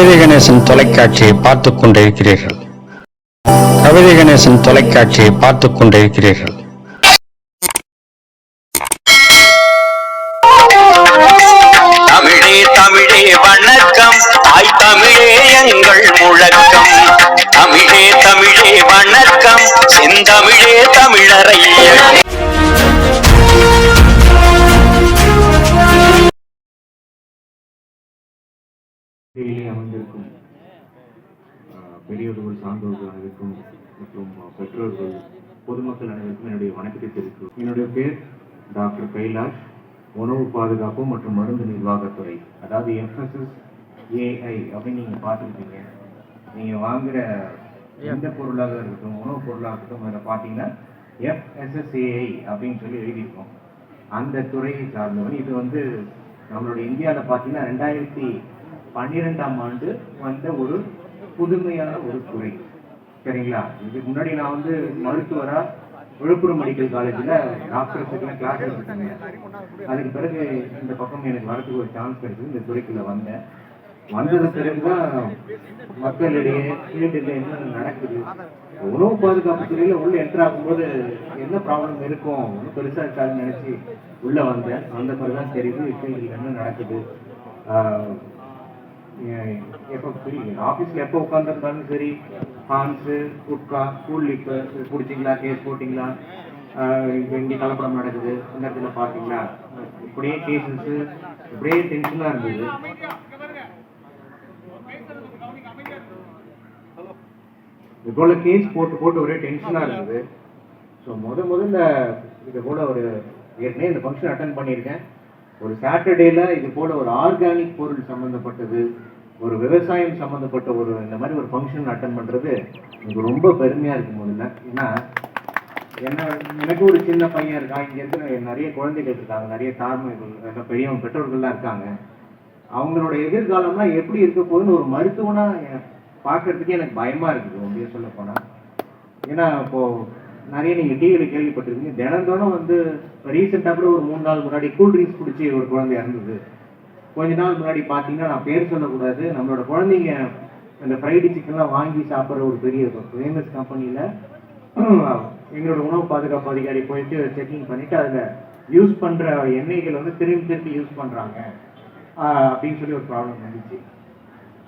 கவிதை கணேசன் தொலைக்காட்சியை பார்த்துக் கொண்டிருக்கிறீர்கள். கவிதை கணேசன் தொலைக்காட்சியை பார்த்துக் கொண்டிருக்கிறீர்கள். தமிழே தமிழே வணக்கம். தாய் தமிழே எங்கள் முழக்கம். தமிழே தமிழே வணக்கம். செந்தமிழே இடையிலே அமைந்திருக்கும். பெரியவர்கள் சான்றோர்கள் அனைவருக்கும் மற்றும் பெற்றோர்கள் பொதுமக்கள் அனைவருக்கும் என்னுடைய வணக்கத்தை தெரிவிக்கும் என்னுடைய பேர் டாக்டர் கைலாஷ் உணவு பாதுகாப்பு மற்றும் மருந்து நிர்வாகத்துறை அதாவது எஃப்எஸ்எஸ் ஏஐ அப்படின்னு நீங்கள் பார்த்துருக்கீங்க நீங்கள் வாங்குகிற எந்த பொருளாக இருக்கட்டும் உணவுப் பொருளாக இருக்கட்டும் அதில் பார்த்தீங்கன்னா எஃப்எஸ்எஸ்ஏஐ அப்படின்னு சொல்லி எழுதியிருக்கோம். அந்த துறையை சார்ந்தவன். இது வந்து நம்மளுடைய இந்தியாவில் பார்த்தீங்கன்னா ரெண்டாயிரத்தி பன்னிரெண்டாம் ஆண்டு வந்த ஒரு புதுமையான ஒரு துறை. சரிங்களா? இதுக்கு முன்னாடி நான் வந்து மருத்துவரா விழுப்புரம் மெடிக்கல் காலேஜில் டாக்டர்ஸுக்குலாம் கிளாஸ் எடுத்துட்டேங்க. அதுக்கு பிறகு இந்த பக்கம் எனக்கு வரதுக்கு ஒரு சான்ஸ் கிடைச்சது. இந்த துறைக்குள்ள வந்தேன். வந்தது பிறகுதான் மக்களிடையே ஃபீல்டில் என்ன நடக்குது? உணவு பாதுகாப்பு துறையில உள்ள என்டர் ஆகும்போது என்ன ப்ராப்ளம் இருக்கும்? ஒன்றும் பெருசா இருக்காதுன்னு நினைச்சு உள்ள வந்தேன். அந்த பிறகுதான் தெரியுது ஃபீல்டில் என்ன நடக்குது. எப்போ ஃப்ரீ ஆஃபீஸில் எப்போ உட்காந்துருந்தாலும் சரி ஹான்ஸு குட்கா கூல் லிப்பர் குடிச்சிங்களா கேஸ் போட்டிங்களா? இங்கே கலப்படம் நடக்குது இந்த இடத்துல பார்த்தீங்களா? இப்படியே கேசஸ் இப்படியே டென்ஷனாக இருந்தது. இது போல கேஸ் போட்டு போட்டு ஒரே டென்ஷனாக இருந்தது. ஸோ முத முதல்ல இது போல ஒரு ஏற்கனவே இந்த ஃபங்க்ஷன் அட்டன் பண்ணியிருக்கேன். ஒரு சாட்டர்டேல இது போல ஒரு ஆர்கானிக் பொருள் சம்மந்தப்பட்டது ஒரு விவசாயம் சம்மந்தப்பட்ட ஒரு இந்த மாதிரி ஒரு ஃபங்க்ஷன் அட்டன் பண்ணுறது எனக்கு ரொம்ப பெருமையாக இருக்கும் முதல்ல ஏன்னா என்ன எனக்கு ஒரு சின்ன பையன் இருக்கான். இங்க இருக்கிற நிறைய குழந்தைகள் இருக்காங்க. நிறைய தாழ்மைகள் பெரியவங்க பெற்றோர்கள்லாம் இருக்காங்க. அவங்களோட எதிர்காலம்லாம் எப்படி இருக்க போகுதுன்னு ஒரு மருத்துவனா பார்க்கறதுக்கே எனக்கு பயமா இருக்குது அப்படியே சொல்ல போனால் ஏன்னா இப்போ நிறைய நீங்கள் டிவியில கேள்விப்பட்டிருக்கீங்க தினம் தினம் வந்து ரீசெண்டாக கூட ஒரு மூணு நாள் முன்னாடி கூல் ட்ரிங்க்ஸ் குடிச்சு ஒரு குழந்தை இறந்தது. கொஞ்ச நாள் முன்னாடி பார்த்தீங்கன்னா நான் பேர் சொல்லக்கூடாது. நம்மளோட குழந்தைங்க அந்த ஃப்ரைடு சிக்கன்லாம் வாங்கி சாப்பிட்ற ஒரு பெரிய ஃபேமஸ் கம்பெனியில் எங்களோட உணவு பாதுகாப்பு அதிகாரி போயிட்டு செக்கிங் பண்ணிவிட்டு அதில் யூஸ் பண்ணுற எண்ணெய்கள் வந்து திரும்பி திரும்பி யூஸ் பண்ணுறாங்க அப்படின்னு சொல்லி ஒரு ப்ராப்ளம் வந்துச்சு.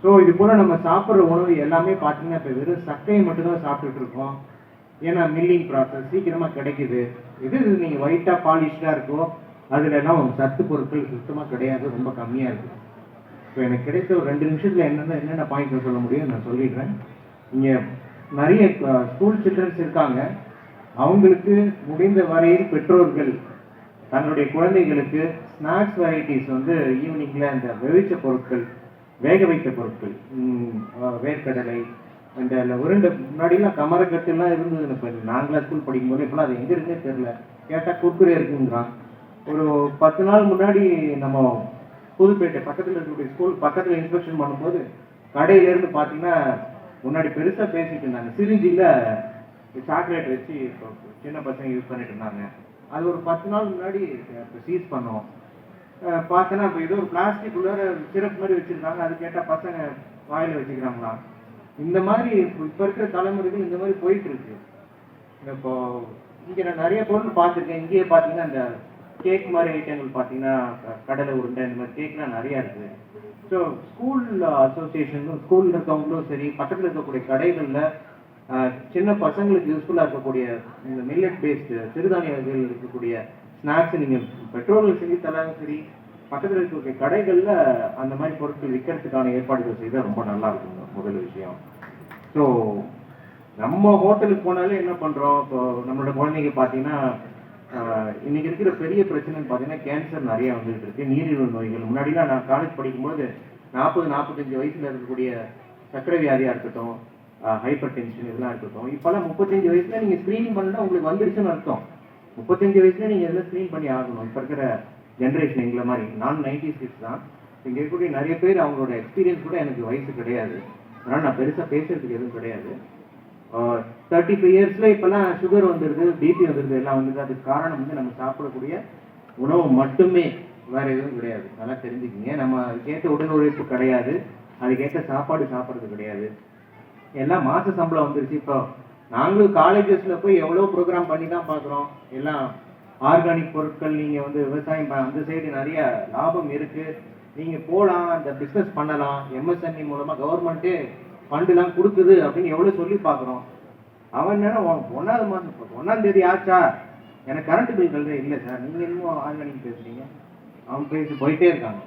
ஸோ இது போல் நம்ம சாப்பிட்ற உணவு எல்லாமே பார்த்தீங்கன்னா இப்போ வெறும் சக்கையை மட்டும்தான் சாப்பிட்டுட்டு இருக்கோம். ஏன்னா மில்லிங் ப்ராசஸ் சீக்கிரமாக கிடைக்குது. எது நீங்கள் ஒயிட்டாக பாலிஷ்டாக இருக்கோ அதுல எல்லாம் சத்து பொருட்கள் சுத்தமா கிடையாது ரொம்ப கம்மியா இருக்கு. இப்போ எனக்கு கிடைத்த ஒரு ரெண்டு நிமிஷத்துல என்னென்ன என்னென்ன பாயிண்ட் சொல்ல முடியும் நான் சொல்லிடுறேன். இங்க நிறைய ஸ்கூல் சில்ட்ரன்ஸ் இருக்காங்க. அவங்களுக்கு முடிந்த வரையில் பெற்றோர்கள் தன்னுடைய குழந்தைகளுக்கு ஸ்நாக்ஸ் வெரைட்டிஸ் வந்து ஈவினிங்ல அந்த வெவிச்ச பொருட்கள் வேக வைத்த பொருட்கள் வேர்க்கடலை அந்த உருண்டை முன்னாடிலாம் கமரக்கட்டுலாம் இருந்தது இப்போ நாங்களா ஸ்கூல் படிக்கும்போது இப்போலாம் அது எங்க இருக்குன்னே தெரியல. கேட்டால் குர்குரே இருக்குங்கிறான். ஒரு பத்து நாள் முன்னாடி நம்ம புதுப்பேட்டை பக்கத்தில் இருக்கக்கூடிய ஸ்கூல் பக்கத்தில் இன்ஸ்பெக்ஷன் பண்ணும்போது கடையில இருந்து பார்த்தீங்கன்னா முன்னாடி பெருசா பேசிட்டு இருந்தாங்க. சிரிஞ்சில சாக்லேட் வச்சு இப்போ சின்ன பசங்க யூஸ் பண்ணிட்டு இருந்தாங்க. அது ஒரு பத்து நாள் முன்னாடி சீஸ் பண்ணோம். பார்த்தோன்னா இப்போ ஏதோ ஒரு பிளாஸ்டிக் உள்ளார சிரப் மாதிரி வச்சிருக்காங்க. அது கேட்டால் பசங்க வாயில வச்சுக்கிறாங்களா? இந்த மாதிரி இப்போ இருக்கிற தலைமுறைகள் இந்த மாதிரி போயிட்டு இருக்கு. இப்போ இங்கே நான் நிறைய பொருள் பார்த்துருக்கேன். இங்கேயே பார்த்தீங்கன்னா அந்த கேக் மாதிரி ஐட்டங்கள் பார்த்தீங்கன்னா க- கடலை உருண்டை இந்த மாதிரி கேக்லாம் நிறையா இருக்குது ஸோ ஸ்கூல் அசோசியேஷனும் ஸ்கூலில் இருக்கவங்களும் சரி பக்கத்தில் இருக்கக்கூடிய கடைகளில் சின்ன பசங்களுக்கு யூஸ்ஃபுல்லாக இருக்கக்கூடிய இந்த மில்லட் பேஸ்டு சிறுதானிய வகைகள் இருக்கக்கூடிய ஸ்நாக்ஸ் நீங்கள் பெட்ரோல் செஞ்சு தராங்க சரி பக்கத்தில் இருக்கக்கூடிய கடைகளில் அந்த மாதிரி பொருட்கள் விற்கிறதுக்கான ஏற்பாடுகள் செய்தால் ரொம்ப நல்லா இருக்குங்க முதல் விஷயம். ஸோ நம்ம ஹோட்டலுக்கு போனாலே என்ன பண்ணுறோம் இப்போ நம்மளோட குழந்தைங்க பார்த்தீங்கன்னா இன்னைக்கு இருக்கிற பெரிய பிரச்சனைன்னு பார்த்தீங்கன்னா கேன்சர் நிறைய வந்துட்டு இருக்கு. நீரிழிவு நோய்கள். முன்னாடிலாம் நான் காலேஜ் படிக்கும்போது நாற்பது நாற்பத்தஞ்சு வயசுல இருக்கக்கூடிய சர்க்கரை வியாதியா இருக்கட்டும் ஹைப்பர் டென்ஷன் இதெல்லாம் இருக்கட்டும். இப்போல்லாம் முப்பத்தஞ்சு வயசுல நீங்க ஸ்கிரீனிங் பண்ணா உங்களுக்கு வந்துருச்சுன்னு அர்த்தம். முப்பத்தஞ்சு வயசுல நீங்க எல்லாம் ஸ்கிரீன் பண்ணி ஆகணும். இப்போ இருக்கிற ஜென்ரேஷன் எங்களை மாதிரி. நான் நைன்டி சிக்ஸ் தான். இங்க இருக்கக்கூடிய நிறைய பேர் அவங்களோட எக்ஸ்பீரியன்ஸ் கூட எனக்கு வயசு கிடையாது. அதனால நான் பெருசா பேசுறதுக்கு எதுவும் கிடையாது. தேர்ட்டி ஃபைவ் இயர்ஸ்ல இப்பெல்லாம் சுகர் வந்துடுது பிபி வந்துடுது எல்லாம் வந்துடுது அதுக்கு காரணம் வந்து நம்ம சாப்பிடக்கூடிய உணவு மட்டுமே வேற எதுவும் கிடையாது. நல்லா தெரிஞ்சுக்கிங்க. நம்ம அதுக்கேற்ற உடல் உழைப்பு கிடையாது. அதுக்கேற்ற சாப்பாடு சாப்பிட்றது கிடையாது. எல்லாம் மாச சம்பளம் வந்துருச்சு. இப்போ நாங்களும் காலேஜஸ்ல போய் எவ்வளோ ப்ரோக்ராம் பண்ணி தான் பார்க்குறோம். எல்லாம் ஆர்கானிக் பொருட்கள் நீங்க வந்து விவசாயம் ப- அந்த சைடு நிறைய லாபம் இருக்கு. நீங்க போலாம் அந்த பிஸ்னஸ் பண்ணலாம். எம்எஸ்என்இ மூலமா கவர்மெண்ட்டே ஃபண்டுலாம் கொடுக்குது அப்படின்னு எவ்வளோ சொல்லி பார்க்குறோம். அவன் என்ன ஒன்றாவது மாதம் ஒன்றாந்தேதி ஆச்சா? எனக்கு கரண்ட் பில் கல்ற இல்லை சார் நீங்க இன்னும் ஆர்கானிக் பேசுறீங்க. அவன் பேசி போயிட்டே இருக்காங்க.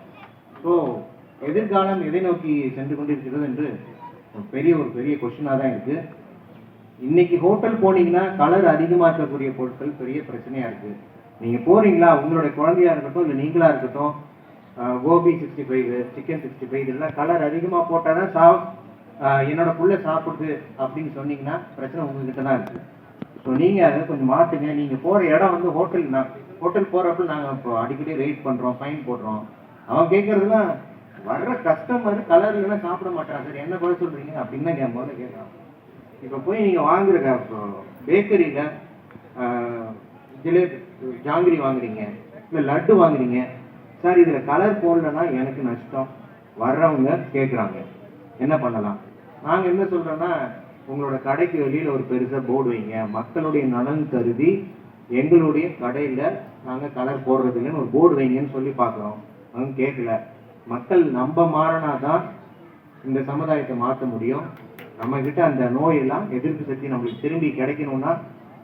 ஸோ எதிர்காலம் எதை நோக்கி சென்று கொண்டிருக்கிறது என்று ஒரு பெரிய ஒரு பெரிய கொஷினாக தான் இருக்கு. இன்னைக்கு ஹோட்டல் போனீங்கன்னா கலர் அதிகமாக இருக்கக்கூடிய பொருட்கள் பெரிய பிரச்சனையா இருக்கு. நீங்க போறீங்களா? உங்களுடைய குழந்தையா இருக்கட்டும் இல்லை நீங்களா இருக்கட்டும் gobi sixty five chicken sixty five இதெல்லாம் கலர் அதிகமாக போட்டால் தான் சா என்னோட புள்ள சாப்பிடுது அப்படின்னு சொன்னீங்கன்னா பிரச்சனை உங்ககிட்ட தான் இருக்கு. ஸோ நீங்க அதை கொஞ்சம் மாற்றுங்க நீங்க போற இடம் வந்து ஹோட்டல் நான் ஹோட்டல் போறப்ப நாங்க இப்போ அடிக்கடி ரெய்ட் பண்றோம் ஃபைன் போடுறோம். அவன் கேட்கறதுலாம் வர்ற கஸ்டமர் கலர் இல்லைன்னா சாப்பிட மாட்டான். சார் என்ன குறை சொல்றீங்க அப்படின்னு தான் என் முதல்ல கேட்கறான் இப்போ போய் நீங்க வாங்குற பேக்கரியில ஜிலேபி ஜாங்கிரி வாங்குறீங்க இல்லை லட்டு வாங்குறீங்க. சார் இதுல கலர் போடலன்னா எனக்கு நஷ்டம். வர்றவங்க கேட்குறாங்க என்ன பண்ணலாம்? நாங்க என்ன சொல்றோம்னா உங்களோட கடைக்கு வெளியில ஒரு பெருசா போர்டு வைங்க. மக்களுடைய நலன் கருதி எங்களுடைய கடையில நாங்க கலர் போடுறது இல்லைன்னு ஒரு போர்டு வைங்கன்னு சொல்லி பார்க்குறோம். அவங்க கேட்கல. மக்கள் நம்ப மாறினாதான் இந்த சமுதாயத்தை மாற்ற முடியும். நம்ம கிட்ட அந்த நோயெல்லாம் எதிர்ப்பு சக்தி நம்மளுக்கு திரும்பி கிடைக்கணும்னா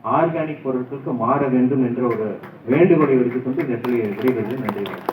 ஆர்கானிக் பொருட்களுக்கு மாற வேண்டும் என்ற ஒரு வேண்டுகோளை எடுத்துக்கொண்டு இந்த இடத்துல விடைபெறுவது நன்றி.